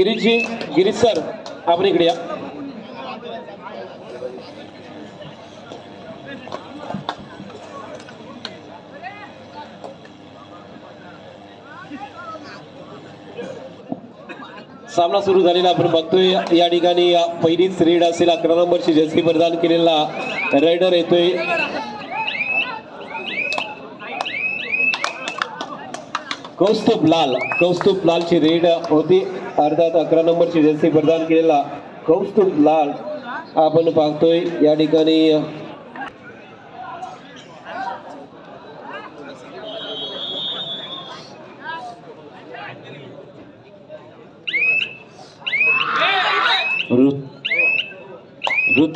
Girishji Girish sir आपण इकडे या. सामना सुरू झालेला आपण बघतोय. या ठिकाणी पहिलीच रेड असेल अकरा नंबरची जर्सी परिधान केलेला रायडर येतोय. कौस्तुभ लाल कौस्तुभ लालची रेड होती. अर्थात अकरा नंबरची जर्सी प्रदान केलेला कौस्तुभ लाल आपण पाहतोय. या ठिकाणी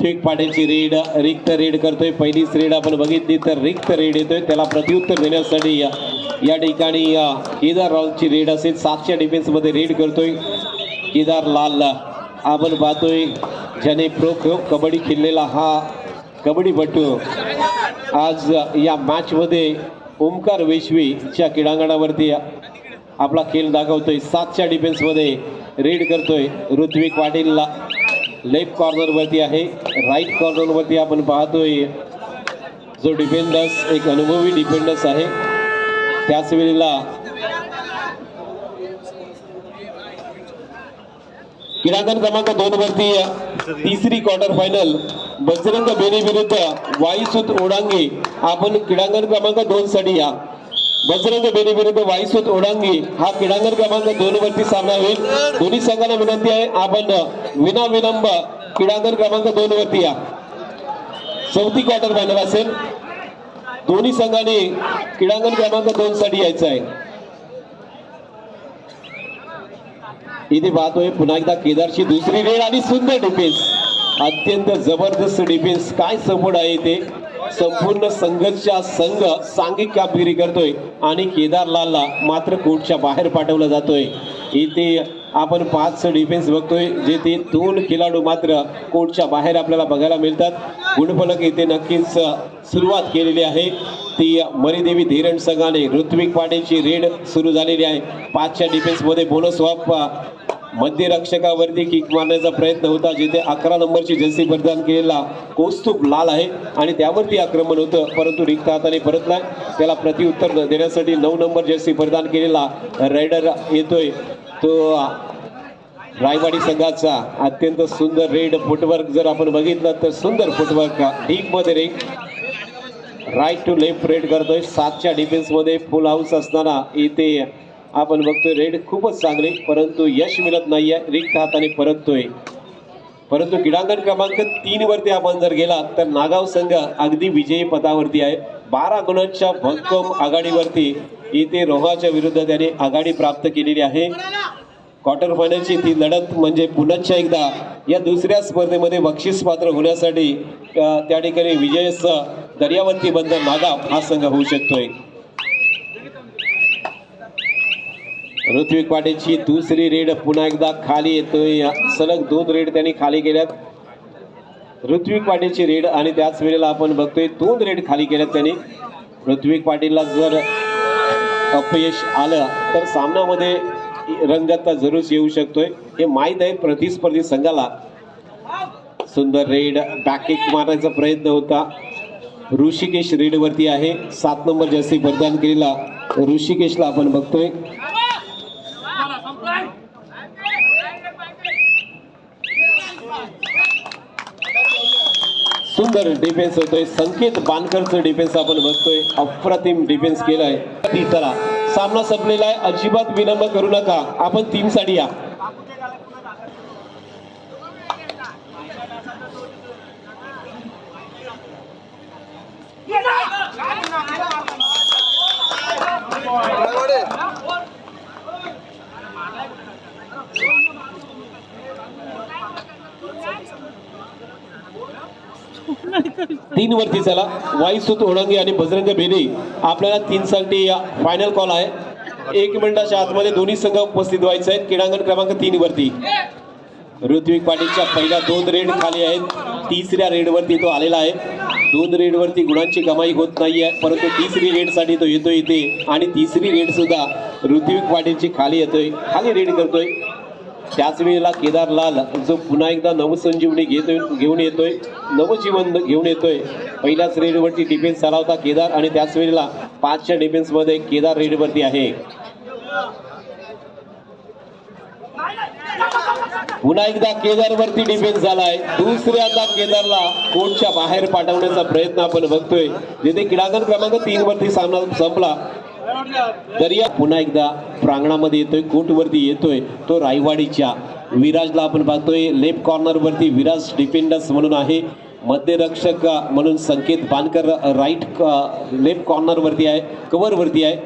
ऋत्विक पाटेची रेड रिक्त रेड करतोय. पहिलीच रेड आपण बघितली तर रिक्त रेड येतोय. त्याला प्रत्युत्तर देण्यासाठी या या ठिकाणी या केदार रावची रेड असेल. सातच्या डिफेन्समध्ये रेड करतोय. केदार लाल आपण पाहतोय ज्याने प्रो कबड्डी खेळलेला हा कबड्डीपटू आज या मॅचमध्ये ओमकार वेशवीच्या क्रीडांगणावरती आपला खेळ दाखवतोय. सातच्या डिफेन्समध्ये रेड करतोय. ऋत्विक पाटीलला लेफ्ट कॉर्नरवरती आहे. राईट कॉर्नरवरती आपण पाहतोय जो डिफेंडर्स एक अनुभवी डिफेंडर्स आहे. त्याच वेळेला क्रीडांगण क्रमांक दोन वरती तिसरी क्वार्टर फायनल बजरंग बेनी विरुद्ध वाईसुत ओडांगे आपण क्रीडांगण क्रमांक दोन साठी या. बजरंग बेनी विरुद्ध वाईसुत ओडांगे हा क्रीडांगण क्रमांक दोन वरती सामना होईल. दोन्ही संघाला विनंती आहे. आपण विना विलंब क्रीडांगण क्रमांक दोन वरती या. चौथी क्वार्टर फायनल असेल. दोन्ही संघाने क्रीडांगण क्रमांक दोन साठी यायचं आहे. इथे पाहतोय पुन्हा एकदा केदारची दुसरी रेड आणि सुंदर डिफेन्स अत्यंत जबरदस्त डिफेन्स काय समोर आहे ते संपूर्ण संघर्षा संघ सांघिक कामगिरी करतोय आणि केदारलालला मात्र कोर्टच्या बाहेर पाठवला जातोय. इथे आपण पाच डिफेन्स बघतोय जे ते दोन खेळाडू मात्र कोर्टच्या बाहेर आपल्याला बघायला मिळतात. गुणफलक इथे नक्कीच सुरुवात केलेली आहे. ती मरीदेवी धीरण संघाने ऋत्विक पाटीलची रेड सुरू झालेली आहे. पाचच्या डिफेन्समध्ये बोनस वाप मध्यरक्षकावरती किक मारण्याचा प्रयत्न होता जिथे अकरा नंबरची जर्सी प्रदान केलेला कौस्तुभ लाल आहे आणि त्यावरती आक्रमण होतं परंतु रिक्त हाताने परतलाय त्याला प्रतिउत्तर देण्यासाठी नऊ नंबर जर्सी प्रदान केलेला रायडर येतोय. तो रायवाडी संघाचा अत्यंत सुंदर रेड फुटवर्क जर आपण बघितलं तर सुंदर फुटवर्क डीपमध्ये रेक राईट टू लेफ्ट रेड करतोय. सातच्या डिफेन्समध्ये फुल हाऊस असताना इथे आपण बघतोय रेड खूपच चांगले परंतु यश मिळत नाहीये. रिक्त हाताने परततोय. परंतु क्रीडांगण क्रमांक तीन वरती आपण जर गेला तर नागाव संघ अगदी विजयी पदावरती आहे. बारा गुणांच्या भक्कम आघाडीवरती इथे रोहाच्या विरुद्ध त्याने आघाडी प्राप्त केलेली आहे. क्वार्टर फायनलची ती लढत म्हणजे पुनश्च एकदा या दुसऱ्या स्पर्धेमध्ये बक्षीस पात्र होण्यासाठी त्या ठिकाणी विजयस दर्यावंती बंदर नागाव हा संघ होऊ शकतोय. ऋत्विक पाटीलची दुसरी रेड पुन्हा एकदा खाली येतोय. सलग दोन रेड त्यांनी खाली केल्यात. ऋत्विक पाटीलची रेड आणि त्याच वेळेला आपण बघतोय दोन रेड खाली केल्यात त्यांनी. ऋत्विक पाटीलला जर अपयश आलं तर सामन्यामध्ये रंगत जरूर येऊ शकतोय. हे माहीत आहे प्रतिस्पर्धी संघाला. सुंदर रेड बॅकिक मारण्याचा प्रयत्न होता. ऋषिकेश रेडवरती आहे. सात नंबर जर्सी प्रदान केलेला ऋषिकेशला आपण बघतोय. सुंदर डिफेन्स होतोय. संकेत बानकरचं डिफेन्स आपण बघतोय. अप्रतिम डिफेन्स केलाय. ती चला. सामना संपलेला आहे. अजिबात विलंब करू नका. आपण तीन साठी या तीन वरती चला वाईसुत ओळंगे आणि बजरंग बेने आपल्याला तीन साठी फायनल कॉल आहे. एक मिनिटाच्या आतमध्ये दोन्ही संघ उपस्थित व्हायचे आहेत. क्रीडांगण क्रमांक तीन वरती ऋत्विक पाटीलच्या पहिल्या दोन रेड खाली आहेत. तिसऱ्या रेडवरती तो आलेला आहे. दोन रेडवरती गुणांची कमाई होत नाही आहे परंतु तिसरी रेडसाठी तो येतो इथे. आणि तिसरी रेड सुद्धा ऋत्विक पाटीलची खाली येतोय. खाली रेड करतोय. त्याच वेळेला केदारलाल जो पुन्हा एकदा नवसंजीवनी घेतोय घेऊन येतोय नवजीवन घेऊन येतोय. पहिल्याच रेडवरती डिफेन्स झाला होता केदार आणि त्याच वेळेला पाचच्या डिफेन्समध्ये केदार रेडवरती आहे. पुन्हा एकदा केदारवरती डिफेन्स झालाय. दुसऱ्यांदा केदारला कोर्टच्या बाहेर पाठवण्याचा प्रयत्न आपण बघतोय. जिथे क्रीडांगण क्रमांक तीन वरती सामना संपला तर या पुन्हा एकदा प्रांगणामध्ये येतोय कोर्टवरती येतोय तो रायवाडीच्या विराजला आपण पाहतोय. लेफ्ट कॉर्नरवरती विराज डिफेंडर्स म्हणून आहे मध्यरक्षक म्हणून संकेत बानकर राईट लेफ्ट कॉर्नरवरती आहे कव्हरवरती आहे.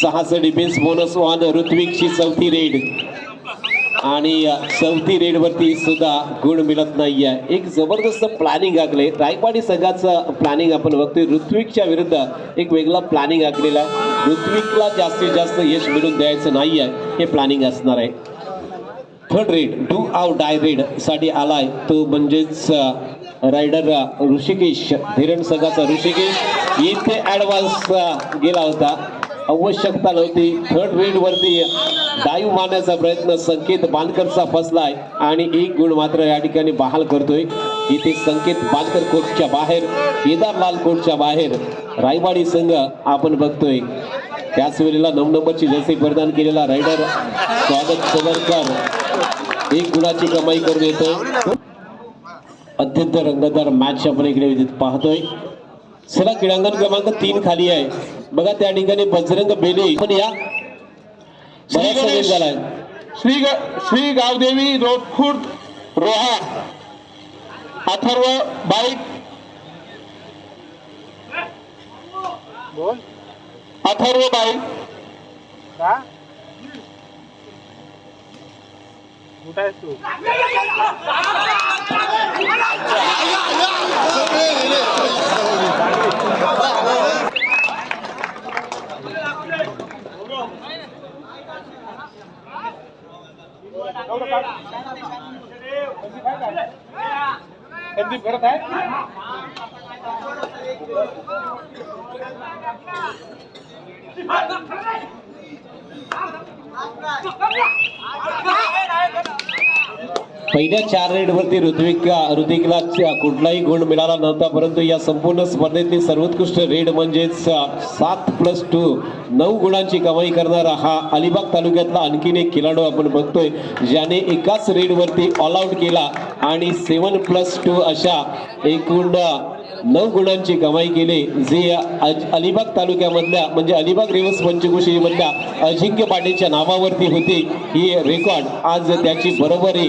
सहाचं डिफेन्स बोनस वन ऋत्विकची चौथी रेड. आणि चौथी रेडवरती सुद्धा गुण मिळत नाहीये. एक जबरदस्त प्लॅनिंग आखले. रायवाडी संघाचं प्लॅनिंग आपण बघतोय. ऋत्विकच्या विरुद्ध एक वेगळा प्लॅनिंग आखलेला आहे. ऋत्विकला जास्तीत जास्त यश मिळून द्यायचं नाही आहे हे प्लॅनिंग असणार आहे. Third raid do or die रेडसाठी आलाय. तो म्हणजेच रायडर ऋषिकेश धीरण संघाचा ऋषिकेश. इथे ऍडव्हान्स गेला होता. आवश्यकता नव्हती. थर्ड रेड वरती डाईव मारण्याचा प्रयत्न संकेत बानकरचा फसलाय आणि एक गुण मात्र या ठिकाणी बहाल करतोय. इथे संकेत बानकर कोर्टच्या बाहेर केदारलाल कोर्टच्या बाहेर रायवाडी संघ आपण बघतोय. त्याच वेळेला नऊ नंबरची जसे प्रदान केलेला रायडर स्वागत सवरकर एक गुणाची कमाई करून येतो. अत्यंत रंगतदार मॅच आपण इकडे पाहतोय. चला क्रीडांगण क्रमांक तीन खाली आहे. बघा त्या ठिकाणी बजरंग बेले पण या. झालाय श्री ग- श्री गावदेवी रोडखुर्द रोहा अथर्व बाईक. अथर्व बाईक. संदीप करत आहे? पहिल्या चार रेडवरती ऋत्विक ऋतिकला कुठलाही गुण मिळाला नव्हता परंतु या संपूर्ण स्पर्धेतली सर्वोत्कृष्ट रेड म्हणजेच सात प्लस टू नऊ गुणांची कमाई करणारा हा अलिबाग तालुक्यातला आणखीन एक खेळाडू आपण बघतोय ज्याने एकाच रेडवरती ऑल आऊट केला आणि सेवन प्लस टू अशा एकूण नऊ गुणांची कमाई केली जे अज- अलिबाग तालुक्यामधल्या म्हणजे अलिबाग रिव्हर्स पंचकुशीमधल्या अजिंक्य पाटीलच्या नावावरती होती ही रेकॉर्ड आज त्याची बरोबरी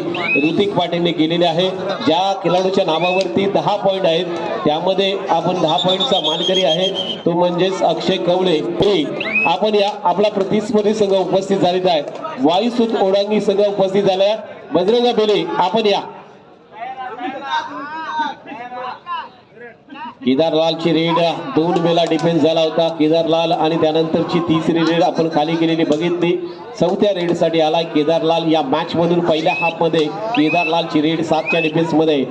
ऋतिक पाटीलने केलेली आहे. ज्या खेळाडूच्या नावावरती दहा पॉईंट आहेत त्यामध्ये आपण दहा पॉईंटचा मानकरी आहे. तो म्हणजेच अक्षय कवळे हे आपण या आपला प्रतिस्पर्धी संघ उपस्थित झालेला आहे. वायुसूत ओढांगी संघ उपस्थित झाला आहे बजरंग बेले आपण या. केदारलालची रेड दोन वेळा डिफेन्स झाला होता. केदारलाल आणि त्यानंतरची तिसरी रेड आपण खाली केलेली बघितली. चौथ्या रेडसाठी आलाय केदारलाल. या मॅचमधून पहिल्या हाफमध्ये केदारलालची रेड सातच्या डिफेन्समध्ये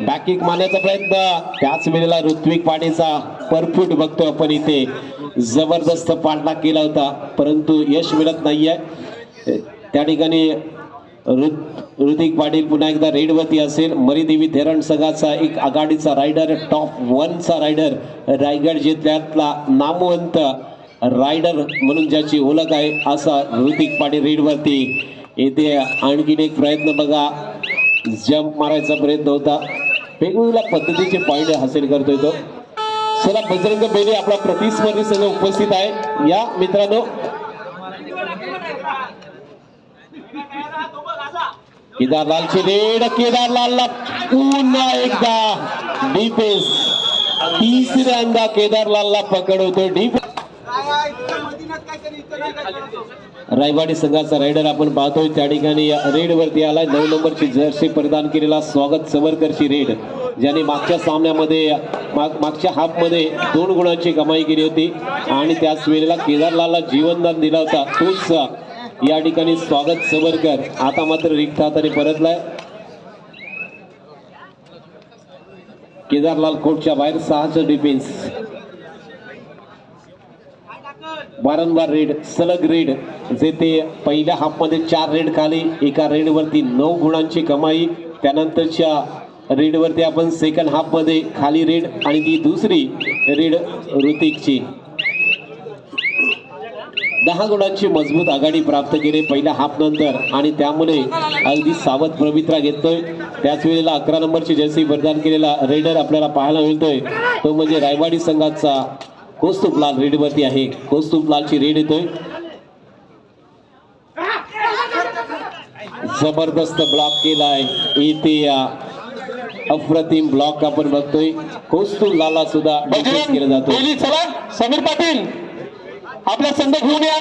बॅकिंग मारण्याचा प्रयत्न. त्याच वेळेला ऋत्विक पाटेचा परफेक्ट बघतो आपण इथे. जबरदस्त पाठलाग केला होता. परंतु यश मिळत नाहीये. त्या ठिकाणी ऋतिक पाटील पुन्हा एकदा रेडवरती असेल. मरीदेवी धरण संघाचा एक आघाडीचा रायडर टॉप वनचा रायडर रायगड जिल्ह्यातला नामवंत रायडर म्हणून ज्याची ओळख आहे असा ऋतिक पाटील रेडवरती येथे आणखीन एक प्रयत्न बघा. जंप मारायचा प्रयत्न होता. वेगवेगळ्या पद्धतीचे पॉईंट हासिल करतोय तो. चला बजरंग बेले आपला प्रतिस्पर्धी संघ उपस्थित आहे. या मित्रांनो केदारलालची रेड केदारलालला पुन्हा एकदा डिफेन्स तिसऱ्यांदा केदारलालला पकडवतो डिफेन्स रायवाडी संघाचा रायडर आपण पाहतोय त्या ठिकाणी रेड वरती आलाय. नऊ नंबरची जर्सी परिधान केलेला स्वागत सवरकरची रेड ज्याने मागच्या सामन्यामध्ये मागच्या हाफमध्ये दोन गुणांची कमाई केली होती. आणि त्याच वेळेला केदारलालला जीवनदान दिला होता. तोच या ठिकाणी स्वागत सबरकर. आता मात्र रिक्त हाताने परतलाय. केदारलाल कोर्टच्या बाहेर सहाचं डिफेन्स वारंवार रेड सलग रेड जेथे पहिल्या हाफमध्ये चार रेड खाली एका रेडवरती नऊ गुणांची कमाई. त्यानंतरच्या रेडवरती आपण सेकंड हाफमध्ये खाली रेड आणि ती दुसरी रेड ऋतिकची. दहा गुणांची मजबूत आघाडी प्राप्त केली पहिल्या हाफ नंतर. आणि त्यामुळे अगदी सावध प्रवित्रा घेतोय. त्याच वेळेला अकरा नंबरची जर्सी प्रदान केलेला रेडर आपल्याला पाहायला मिळतोय. तो म्हणजे रायवाडी संघाचा कौस्तुभ लाल रेडवरती आहे. कौस्तुभ लालची रेड येतोय. जबरदस्त ब्लॉक केलाय इथे या अप्रतिम ब्लॉक आपण बघतोय. कौस्तुभ लाला सुद्धा केला जातो समीर पाटील. आपला संघ घेऊन या.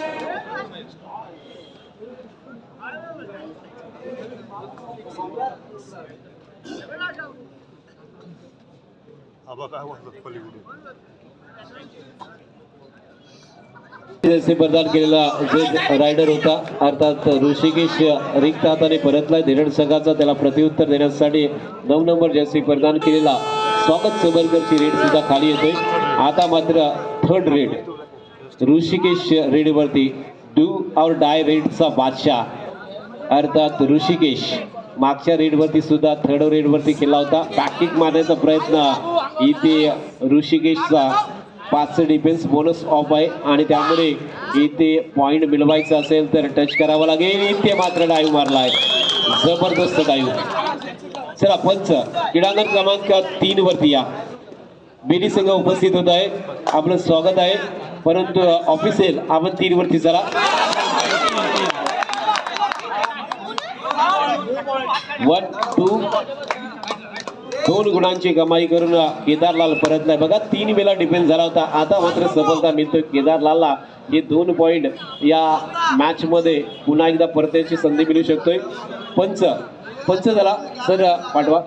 प्रदान केलेला जे रायडर होता. अर्थात ऋषिकेश रिक्त हाताने परतलाय. धीरड संघाचा त्याला प्रत्युत्तर देण्यासाठी नऊ नंबर जर्सी प्रदान केलेला. स्वागत सबरकरची रेड सुद्धा खाली येतोय. आता मात्र थर्ड रेड ऋषिकेश रेडवरती डू और डाय रेडचा बादशाह. अर्थात ऋषिकेश मागच्या रेडवरती सुद्धा थर्ड रेडवरती केला होता. बॅकिंग मारण्याचा प्रयत्न. इथे ऋषिकेशचा पाचचं डिफेन्स बोनस ऑफ आहे. आणि त्यामुळे इथे पॉईंट मिळवायचा असेल तर टच करावं लागेल. इथे मात्र डाईव्ह आहे जबरदस्त डाईव्ह चला पंच. क्रीडांगण क्रमांक तीन वरती या. बेली संघ उपस्थित होत आहे. आपलं स्वागत आहे. परंतु ऑफिसेल आपण तीन वरती चला. वन टू दोन गुणांची कमाई करून केदारलाल परतलाय बघा तीन वेळा डिफेन्स झाला होता. आता मात्र सफलता मिळतोय. केदारलालला हे दोन पॉईंट या मॅच मध्ये पुन्हा एकदा परतायची संधी मिळू शकतोय. पंच. पंच झाला. सर पाठवा.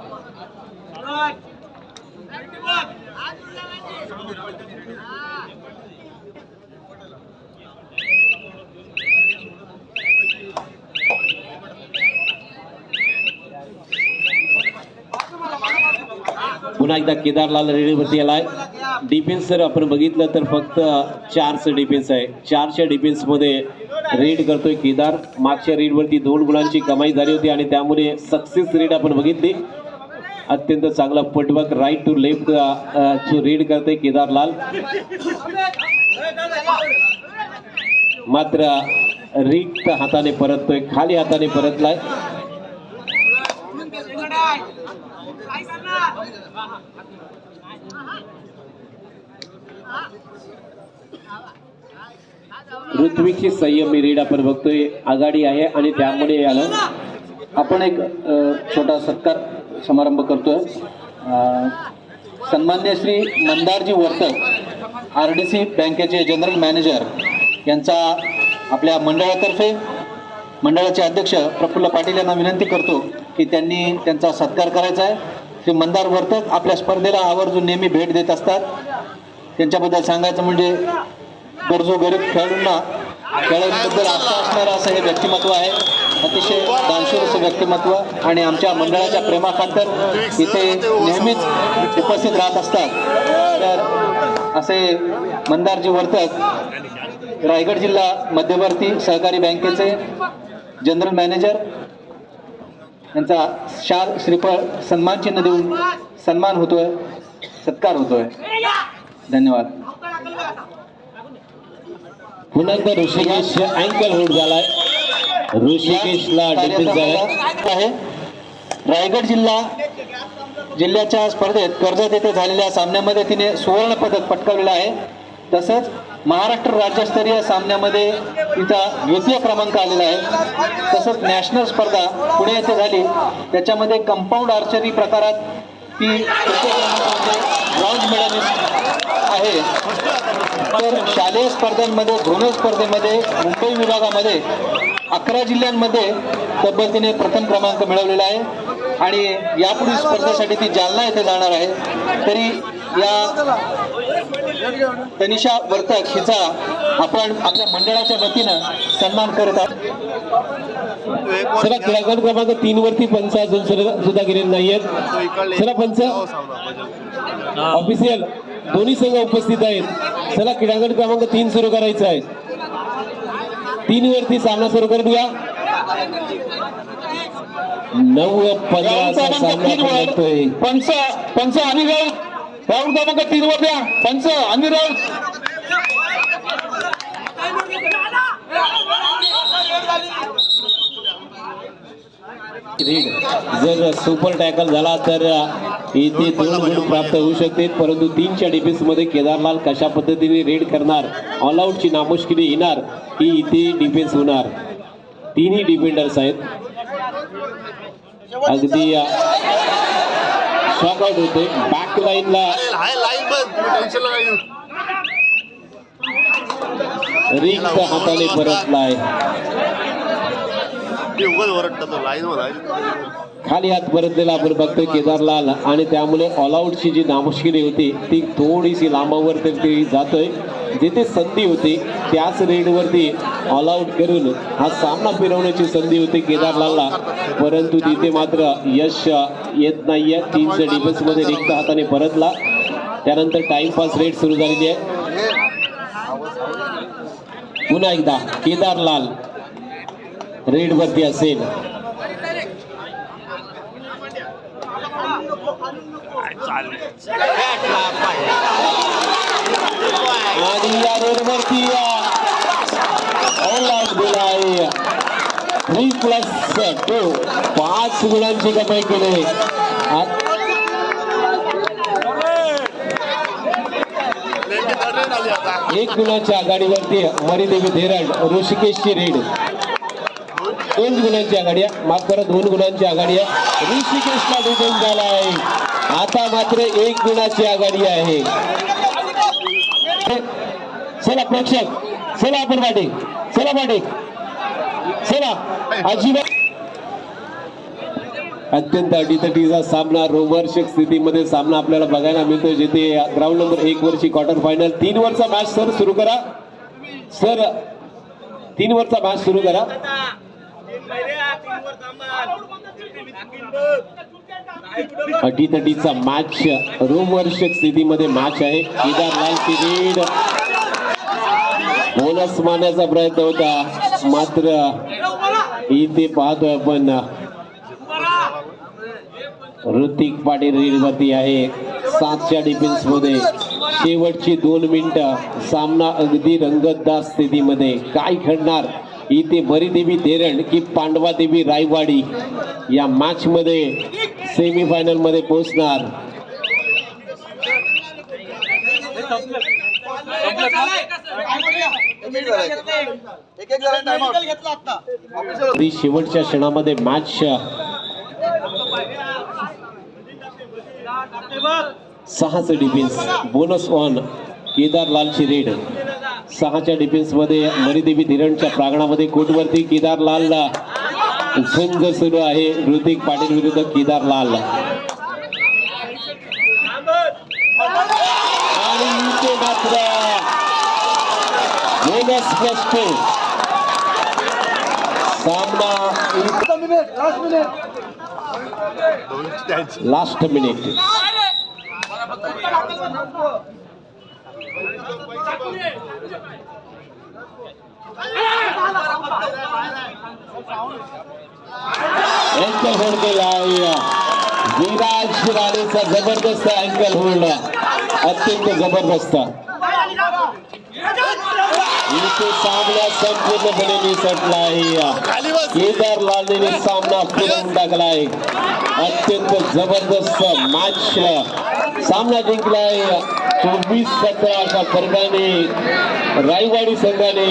पुन्हा एकदा केदारलाल रेडीवरती आलाय. डिफेन्स जर आपण बघितलं तर फक्त चारचं डिफेन्स आहे. चारच्या डिफेन्समध्ये रेड करतोय केदार. मागच्या रेडवरती दोन गुणांची कमाई झाली होती आणि त्यामुळे सक्सेस रेड आपण बघितली. अत्यंत चांगला पटवर्क राईट टू लेफ्ट जो रेड करतोय केदारलाल. मात्र रिक्त हाताने परततोय खाली हाताने परतलाय. ऋत्विकची संयमी रीड आपण बघतोय. आघाडी आहे आणि त्यामुळे आलं आपण एक छोटा सत्कार समारंभ करतोय. सन्मान्य श्री मंदारजी वर्तक आर डी सी बँकेचे जनरल मॅनेजर यांचा आपल्या मंडळातर्फे मंडळाचे अध्यक्ष प्रफुल्ल पाटील यांना विनंती करतो की त्यांनी त्यांचा सत्कार करायचा आहे. श्री मंदार वर्तक आपल्या स्पर्धेला आवर्जून नेहमी भेट देत असतात. त्यांच्याबद्दल सांगायचं म्हणजे गरजो गरीब खेळाडूंना खेळाडूंबद्दल आस्था असणारं असं हे व्यक्तिमत्व आहे. अतिशय दानशूर असं व्यक्तिमत्व आणि आमच्या मंडळाच्या प्रेमाखातर इथे नेहमीच उपस्थित राहत असतात. तर असे मंदारजी वर्तक रायगड जिल्हा मध्यवर्ती सहकारी बँकेचे जनरल मॅनेजर यांचा शाल श्रीफळ सन्मान चिन्ह देऊन सन्मान होतोय सत्कार होतोय. धन्यवाद. पुन्हा एकदा ऋषिकेश अँकल होल्ड झालाय. ऋषिकेशला डिफेन्स झालाय. आहे. रायगड जिल्हा जिल्ह्याच्या स्पर्धेत कर्जत येथे झालेल्या सामन्यामध्ये तिने सुवर्ण पदक पटकावलेलं आहे. तसंच महाराष्ट्र राज्यस्तरीय सामन्यामध्ये तिचा द्वितीय क्रमांक आलेला आहे. तसंच नॅशनल स्पर्धा पुणे येथे झाली. त्याच्यामध्ये कंपाऊंड आर्चरी प्रकारात ती ब्रॉन्झ मेडलिस्ट आहे. तर शालेय स्पर्धांमध्ये धोरण स्पर्धेमध्ये मुंबई विभागामध्ये अकरा जिल्ह्यांमध्ये तब्बल तिने प्रथम क्रमांक मिळवलेला आहे. आणि यापुढील स्पर्धेसाठी ती जालना येथे जाणार आहे. तरी या तनिषा वर्तक हिचा आपण आपल्या मंडळाच्या वतीनं सन्मान करत आहोत. चला क्रमांक तीन वरती पंच अजून सुद्धा गेलेले नाहीयेत चला पंच ऑफिशियल दोन्ही संघ उपस्थित आहेत. चला क्रीडांगण क्रमांक तीन सुरू करायचं आहे. तीन वरती सामना सुरू करूया. नऊ पंधरा पंच पंच आणि राऊंड क्रमांक तीन वर द्या पंच आणि राऊत जर सुपर टॅकल झाला तर इथे दोन गुण प्राप्त होऊ शकते परंतु तीनच्या डिफेन्समध्ये केदारलाल कशा पद्धतीने रेड करणार ऑल आउटची नामुष्किली येणार ही इथे डिफेन्स होणार. तिन्ही डिफेंडर्स आहेत. अगदी शॉकआउट होते. बॅक लाईनला रिक्त हाताने परतलाय. खाली हात परतलेला आपण बघतोय केदारलाल आणि त्यामुळे ऑल आउटची जी नामुष्किली होती ती थोडीशी लांबावर तर ती जातोय. जिथे संधी होती त्याच रेडवरती ऑल आउट करून हा सामना फिरवण्याची संधी होती केदारलालला. परंतु तिथे मात्र यश येत नाहीये. तीनच्या डिफेन्समध्ये रिक्त हाताने परतला. त्यानंतर टाइमपास रेड सुरू झालेली आहे. पुन्हा एकदा केदारलाल रेडवरती असेल. आणि या रोडवरती ऑल आउट आहे थ्री प्लस टू पाच गुणांची कमाई केली. आ- एक गुणाच्या आघाडीवरती मरिदेवी धीरड ऋषिकेशची रेड. दोन गुणांची आघाडी आहे. माफ करा दोन गुणांची आघाडी आहे. ऋषिकेशला डिझाईन झाला आहे. आता मात्र एक गुणाची आघाडी आहे. चला प्रेक्षक चला आपण पाठी चला पाठी चला अजिबात अत्यंत अटीतटीचा सामना रोमर्षक स्थितीमध्ये सामना आपल्याला बघायला मिळतो जिथे ग्राउंड नंबर एक वरची क्वार्टर फायनल तीन वरचा मॅच सर सुरू करा. सर तीन वरचा मॅच सुरू करा. अटीतटीचा मॅच रोमवर्षक स्थितीमध्ये मॅच आहे. केदारलाल रीड बोनस मारण्याचा प्रयत्न होता मात्र इथे पाहतोय आपण. ऋतिक पाटील रीडवरती आहे. सातच्या डिफेन्समध्ये. शेवटची दोन मिनिटं. सामना अगदी रंगतदार स्थितीमध्ये. काय घडणार? इथे बरीदेवी देरण की पांडवादेवी रायवाडी या मॅच मध्ये मध्ये पोहोचणार तरी शेवटच्या क्षणामध्ये मॅच सहाचं डिफेन्स बोनस ऑन केदारलालची रेड सहाच्या डिफेन्समध्ये मरिदेवी धीरणच्या प्रांगणामध्ये कोर्टवरती केदारलालला झुंज सुरू आहे ऋतिक पाटील विरुद्ध केदारलाल. आणि इथे मात्र बोनस प्लस टू सामना लास्ट मिनिट अँकल होल्ड केला विराज राणेचा जबरदस्त अँकल होल्ड अत्यंत जबरदस्त. इथे सामना संपूर्णपणे निसटला आहे. केदार लालने सामना फिरवून टाकला आहे. अत्यंत जबरदस्त मॅच सामना जिंकला आहे. चोवीस सतरा अशा फरकाने रायवाडी संघाने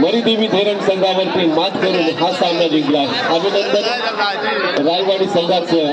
मरीदेवी धरण संघावरती मात करून हा सामना जिंकला. आहे अभिनंदन. रायवाडी संघाचं.